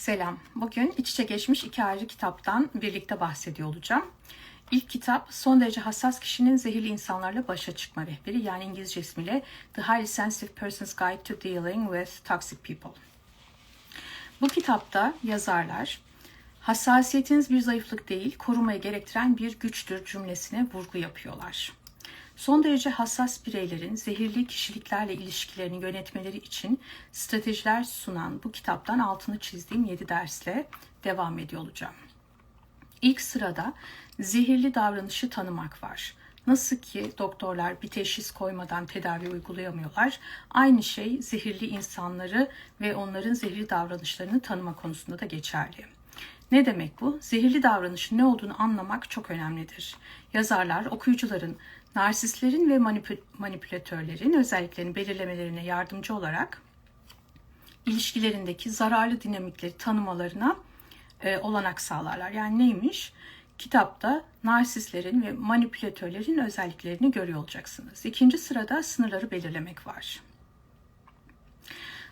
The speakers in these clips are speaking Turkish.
Selam. Bugün iç içe geçmiş iki ayrı kitaptan birlikte bahsediyor olacağım. İlk kitap son derece hassas kişinin zehirli insanlarla başa çıkma rehberi yani İngilizce ismiyle The Highly Sensitive Person's Guide to Dealing with Toxic People. Bu kitapta yazarlar hassasiyetiniz bir zayıflık değil, korumayı gerektiren bir güçtür cümlesine vurgu yapıyorlar. Son derece hassas bireylerin zehirli kişiliklerle ilişkilerini yönetmeleri için stratejiler sunan bu kitaptan altını çizdiğim 7 dersle devam ediyor olacağım. İlk sırada zehirli davranışı tanımak var. Nasıl ki doktorlar bir teşhis koymadan tedavi uygulayamıyorlar, aynı şey zehirli insanları ve onların zehirli davranışlarını tanıma konusunda da geçerli. Ne demek bu? Zehirli davranışın ne olduğunu anlamak çok önemlidir. Yazarlar okuyucuların narsistlerin ve manipü- manipülatörlerin özelliklerini belirlemelerine yardımcı olarak ilişkilerindeki zararlı dinamikleri tanımalarına e, olanak sağlarlar. Yani neymiş? Kitapta narsistlerin ve manipülatörlerin özelliklerini görüyor olacaksınız. İkinci sırada sınırları belirlemek var.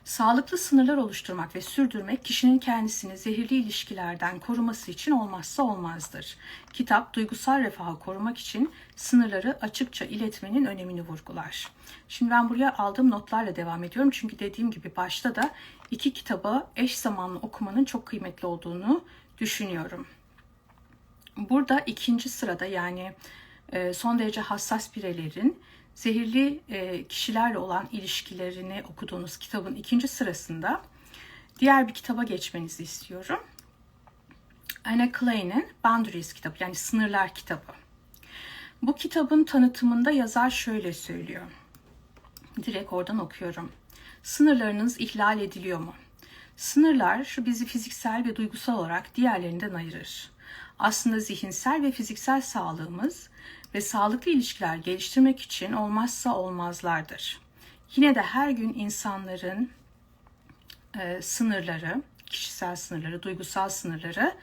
Sağlıklı sınırlar oluşturmak ve sürdürmek kişinin kendisini zehirli ilişkilerden koruması için olmazsa olmazdır. Kitap duygusal refahı korumak için sınırları açıkça iletmenin önemini vurgular. Şimdi ben buraya aldığım notlarla devam ediyorum çünkü dediğim gibi başta da iki kitabı eş zamanlı okumanın çok kıymetli olduğunu düşünüyorum. Burada ikinci sırada yani e, son derece hassas bireylerin zehirli e, kişilerle olan ilişkilerini okuduğunuz kitabın ikinci sırasında diğer bir kitaba geçmenizi istiyorum. Anna Clay'nin Boundaries kitabı yani Sınırlar kitabı. Bu kitabın tanıtımında yazar şöyle söylüyor. Direkt oradan okuyorum. Sınırlarınız ihlal ediliyor mu? Sınırlar bizi fiziksel ve duygusal olarak diğerlerinden ayırır. Aslında zihinsel ve fiziksel sağlığımız ve sağlıklı ilişkiler geliştirmek için olmazsa olmazlardır. Yine de her gün insanların e, sınırları, kişisel sınırları, duygusal sınırları,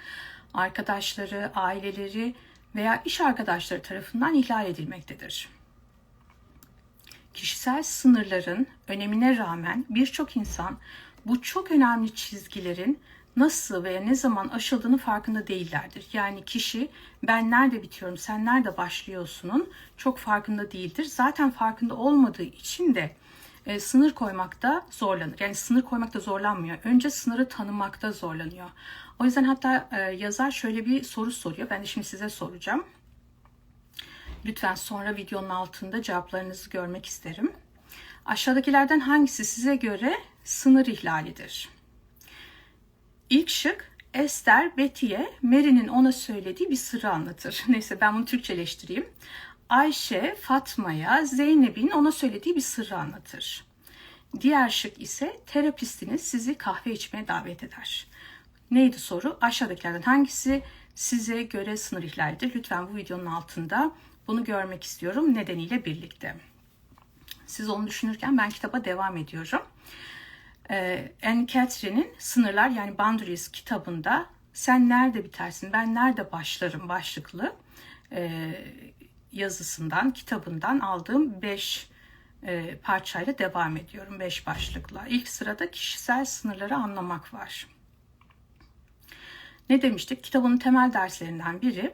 arkadaşları, aileleri veya iş arkadaşları tarafından ihlal edilmektedir. Kişisel sınırların önemine rağmen birçok insan bu çok önemli çizgilerin nasıl veya ne zaman aşıldığını farkında değillerdir. Yani kişi ben nerede bitiyorum, sen nerede başlıyorsunun çok farkında değildir. Zaten farkında olmadığı için de e, sınır koymakta zorlanır. Yani sınır koymakta zorlanmıyor. Önce sınırı tanımakta zorlanıyor. O yüzden hatta e, yazar şöyle bir soru soruyor. Ben de şimdi size soracağım. Lütfen sonra videonun altında cevaplarınızı görmek isterim. Aşağıdakilerden hangisi size göre sınır ihlalidir? İlk şık Esther Betty'ye Mary'nin ona söylediği bir sırrı anlatır. Neyse ben bunu Türkçeleştireyim. Ayşe Fatma'ya Zeynep'in ona söylediği bir sırrı anlatır. Diğer şık ise terapistiniz sizi kahve içmeye davet eder. Neydi soru? Aşağıdakilerden hangisi size göre sınır ihlalidir? Lütfen bu videonun altında bunu görmek istiyorum nedeniyle birlikte. Siz onu düşünürken ben kitaba devam ediyorum. Ee, Anne Catherine'in Sınırlar yani Boundaries kitabında sen nerede bitersin ben nerede başlarım başlıklı e, yazısından kitabından aldığım 5 e, parçayla devam ediyorum 5 başlıkla. İlk sırada kişisel sınırları anlamak var. Ne demiştik? Kitabın temel derslerinden biri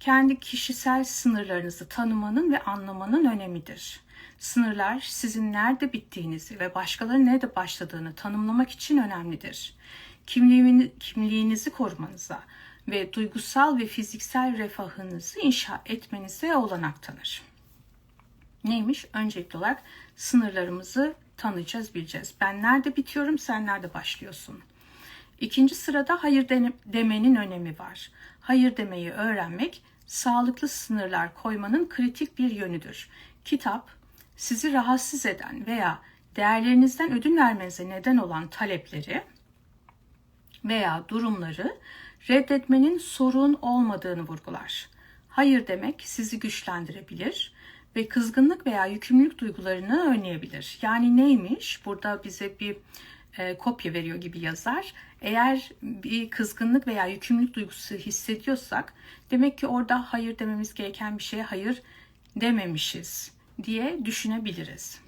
kendi kişisel sınırlarınızı tanımanın ve anlamanın önemidir. Sınırlar sizin nerede bittiğinizi ve başkalarının nerede başladığını tanımlamak için önemlidir. Kimliğini, kimliğinizi korumanıza ve duygusal ve fiziksel refahınızı inşa etmenize olanak tanır. Neymiş? Öncelikli olarak sınırlarımızı tanıyacağız, bileceğiz. Ben nerede bitiyorum, sen nerede başlıyorsun? İkinci sırada hayır demenin önemi var. Hayır demeyi öğrenmek sağlıklı sınırlar koymanın kritik bir yönüdür. Kitap sizi rahatsız eden veya değerlerinizden ödün vermenize neden olan talepleri veya durumları reddetmenin sorun olmadığını vurgular. Hayır demek sizi güçlendirebilir ve kızgınlık veya yükümlülük duygularını önleyebilir. Yani neymiş? Burada bize bir e, kopya veriyor gibi yazar. Eğer bir kızgınlık veya yükümlülük duygusu hissediyorsak demek ki orada hayır dememiz gereken bir şeye hayır dememişiz diye düşünebiliriz.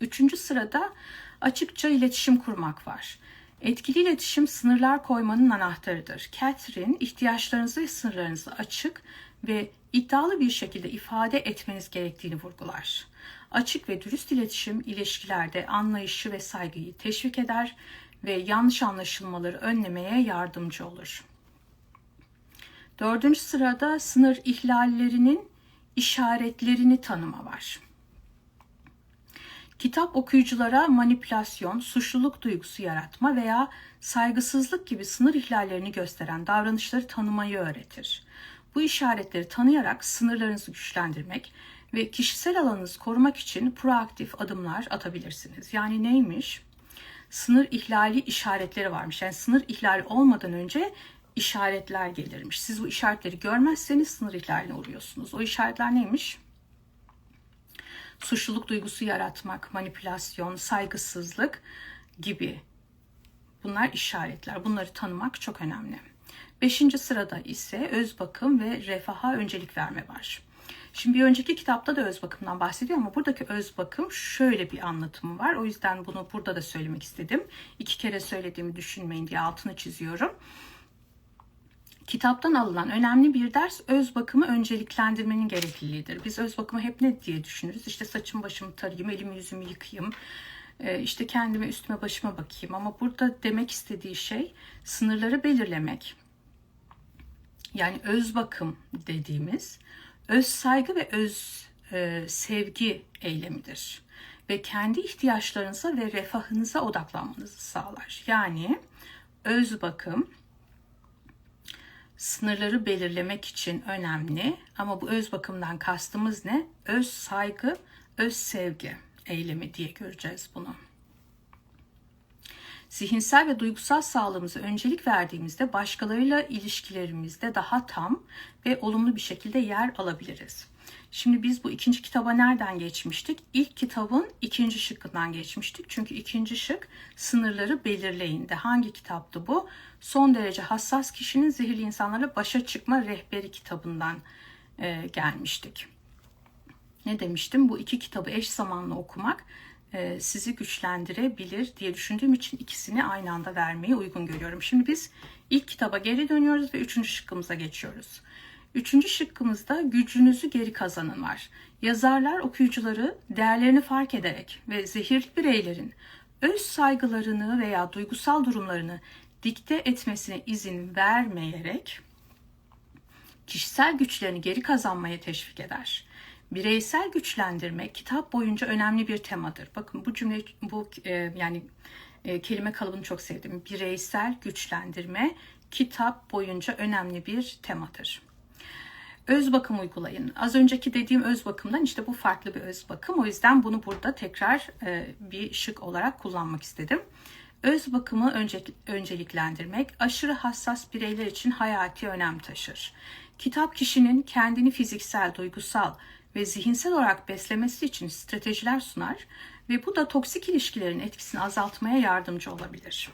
Üçüncü sırada açıkça iletişim kurmak var. Etkili iletişim sınırlar koymanın anahtarıdır. Catherine, ihtiyaçlarınızı ve sınırlarınızı açık ve iddialı bir şekilde ifade etmeniz gerektiğini vurgular. Açık ve dürüst iletişim ilişkilerde anlayışı ve saygıyı teşvik eder ve yanlış anlaşılmaları önlemeye yardımcı olur. Dördüncü sırada sınır ihlallerinin işaretlerini tanıma var. Kitap okuyuculara manipülasyon, suçluluk duygusu yaratma veya saygısızlık gibi sınır ihlallerini gösteren davranışları tanımayı öğretir. Bu işaretleri tanıyarak sınırlarınızı güçlendirmek ve kişisel alanınızı korumak için proaktif adımlar atabilirsiniz. Yani neymiş? Sınır ihlali işaretleri varmış. Yani sınır ihlali olmadan önce işaretler gelirmiş. Siz bu işaretleri görmezseniz sınır ihlaline uğruyorsunuz. O işaretler neymiş? Suçluluk duygusu yaratmak, manipülasyon, saygısızlık gibi. Bunlar işaretler. Bunları tanımak çok önemli. Beşinci sırada ise öz bakım ve refaha öncelik verme var. Şimdi bir önceki kitapta da öz bakımdan bahsediyor ama buradaki öz bakım şöyle bir anlatımı var. O yüzden bunu burada da söylemek istedim. İki kere söylediğimi düşünmeyin diye altını çiziyorum. Kitaptan alınan önemli bir ders öz bakımı önceliklendirmenin gerekliliğidir. Biz öz bakımı hep ne diye düşünürüz? İşte saçım başımı tarayayım, elimi yüzümü yıkayayım, e, işte kendime üstüme başıma bakayım. Ama burada demek istediği şey sınırları belirlemek. Yani öz bakım dediğimiz öz saygı ve öz e, sevgi eylemidir. Ve kendi ihtiyaçlarınıza ve refahınıza odaklanmanızı sağlar. Yani öz bakım sınırları belirlemek için önemli ama bu öz bakımdan kastımız ne? Öz saygı, öz sevgi eylemi diye göreceğiz bunu. Zihinsel ve duygusal sağlığımıza öncelik verdiğimizde başkalarıyla ilişkilerimizde daha tam ve olumlu bir şekilde yer alabiliriz. Şimdi biz bu ikinci kitaba nereden geçmiştik? İlk kitabın ikinci şıkkından geçmiştik. Çünkü ikinci şık sınırları belirleyin de. Hangi kitaptı bu? Son derece hassas kişinin zehirli insanlarla başa çıkma rehberi kitabından e, gelmiştik. Ne demiştim? Bu iki kitabı eş zamanlı okumak e, sizi güçlendirebilir diye düşündüğüm için ikisini aynı anda vermeyi uygun görüyorum. Şimdi biz ilk kitaba geri dönüyoruz ve üçüncü şıkkımıza geçiyoruz. Üçüncü şıkkımızda gücünüzü geri kazanın var. Yazarlar okuyucuları değerlerini fark ederek ve zehirli bireylerin öz saygılarını veya duygusal durumlarını dikte etmesine izin vermeyerek kişisel güçlerini geri kazanmaya teşvik eder. Bireysel güçlendirme kitap boyunca önemli bir temadır. Bakın bu cümle bu e, yani e, kelime kalıbını çok sevdim. Bireysel güçlendirme kitap boyunca önemli bir temadır. Öz bakım uygulayın. Az önceki dediğim öz bakımdan işte bu farklı bir öz bakım. O yüzden bunu burada tekrar e, bir şık olarak kullanmak istedim. Öz bakımı önce, önceliklendirmek aşırı hassas bireyler için hayati önem taşır. Kitap kişinin kendini fiziksel, duygusal ve zihinsel olarak beslemesi için stratejiler sunar ve bu da toksik ilişkilerin etkisini azaltmaya yardımcı olabilir.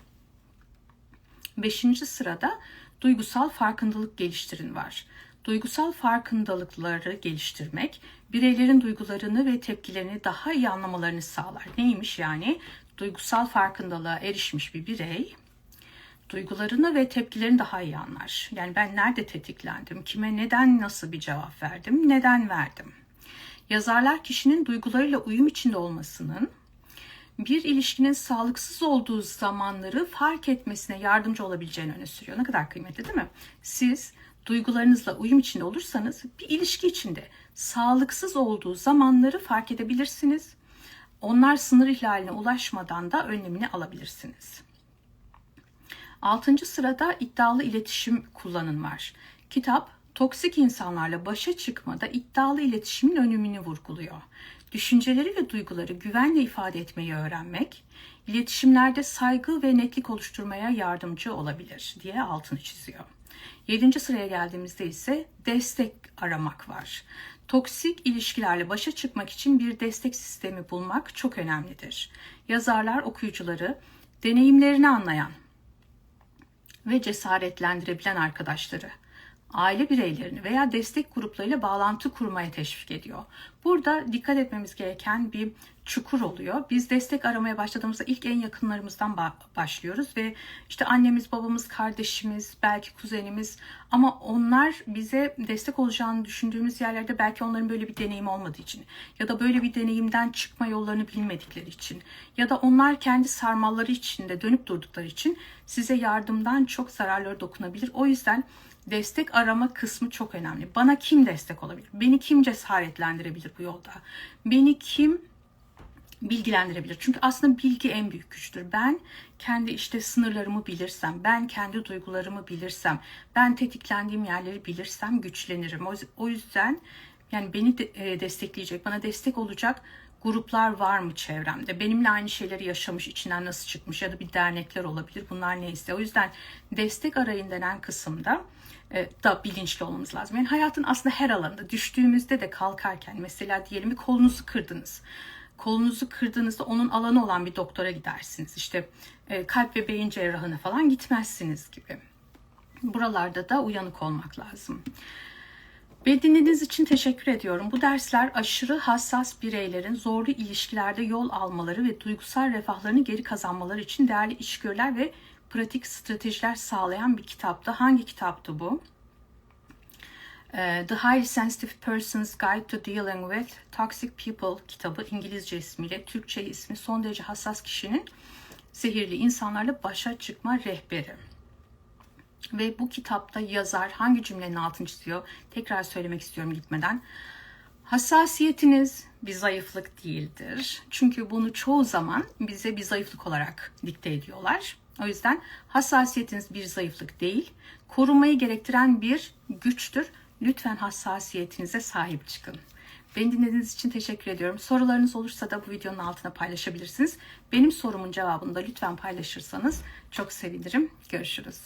Beşinci sırada duygusal farkındalık geliştirin var. Duygusal farkındalıkları geliştirmek, bireylerin duygularını ve tepkilerini daha iyi anlamalarını sağlar. Neymiş yani? Duygusal farkındalığa erişmiş bir birey, duygularını ve tepkilerini daha iyi anlar. Yani ben nerede tetiklendim, kime neden nasıl bir cevap verdim, neden verdim. Yazarlar kişinin duygularıyla uyum içinde olmasının bir ilişkinin sağlıksız olduğu zamanları fark etmesine yardımcı olabileceğini öne sürüyor. Ne kadar kıymetli değil mi? Siz duygularınızla uyum içinde olursanız bir ilişki içinde sağlıksız olduğu zamanları fark edebilirsiniz. Onlar sınır ihlaline ulaşmadan da önlemini alabilirsiniz. Altıncı sırada iddialı iletişim kullanın var. Kitap toksik insanlarla başa çıkmada iddialı iletişimin önemini vurguluyor. Düşünceleri ve duyguları güvenle ifade etmeyi öğrenmek, iletişimlerde saygı ve netlik oluşturmaya yardımcı olabilir diye altını çiziyor. Yedinci sıraya geldiğimizde ise destek aramak var. Toksik ilişkilerle başa çıkmak için bir destek sistemi bulmak çok önemlidir. Yazarlar okuyucuları deneyimlerini anlayan ve cesaretlendirebilen arkadaşları aile bireylerini veya destek gruplarıyla bağlantı kurmaya teşvik ediyor. Burada dikkat etmemiz gereken bir çukur oluyor. Biz destek aramaya başladığımızda ilk en yakınlarımızdan ba- başlıyoruz ve işte annemiz, babamız, kardeşimiz, belki kuzenimiz ama onlar bize destek olacağını düşündüğümüz yerlerde belki onların böyle bir deneyim olmadığı için ya da böyle bir deneyimden çıkma yollarını bilmedikleri için ya da onlar kendi sarmalları içinde dönüp durdukları için size yardımdan çok zararları dokunabilir. O yüzden destek arama kısmı çok önemli. Bana kim destek olabilir? Beni kim cesaretlendirebilir bu yolda? Beni kim bilgilendirebilir. Çünkü aslında bilgi en büyük güçtür. Ben kendi işte sınırlarımı bilirsem, ben kendi duygularımı bilirsem, ben tetiklendiğim yerleri bilirsem güçlenirim. O- yüzden yani beni de, e, destekleyecek, bana destek olacak gruplar var mı çevremde? Benimle aynı şeyleri yaşamış, içinden nasıl çıkmış ya da bir dernekler olabilir. Bunlar neyse. O yüzden destek arayın denen kısımda e, da bilinçli olmamız lazım. Yani hayatın aslında her alanında düştüğümüzde de kalkarken mesela diyelim bir kolunuzu kırdınız kolunuzu kırdığınızda onun alanı olan bir doktora gidersiniz. İşte e, kalp ve beyin cerrahına falan gitmezsiniz gibi. Buralarda da uyanık olmak lazım. Beni dinlediğiniz için teşekkür ediyorum. Bu dersler aşırı hassas bireylerin zorlu ilişkilerde yol almaları ve duygusal refahlarını geri kazanmaları için değerli içgörüler ve pratik stratejiler sağlayan bir kitaptı. Hangi kitaptı bu? Ee, The Highly Sensitive Person's Guide to Dealing with Toxic People kitabı İngilizce ismiyle, Türkçe ismi Son derece hassas kişinin zehirli insanlarla başa çıkma rehberi. Ve bu kitapta yazar hangi cümlenin altını çiziyor? Tekrar söylemek istiyorum gitmeden. Hassasiyetiniz bir zayıflık değildir. Çünkü bunu çoğu zaman bize bir zayıflık olarak dikte ediyorlar. O yüzden hassasiyetiniz bir zayıflık değil, korunmayı gerektiren bir güçtür. Lütfen hassasiyetinize sahip çıkın. Beni dinlediğiniz için teşekkür ediyorum. Sorularınız olursa da bu videonun altına paylaşabilirsiniz. Benim sorumun cevabını da lütfen paylaşırsanız çok sevinirim. Görüşürüz.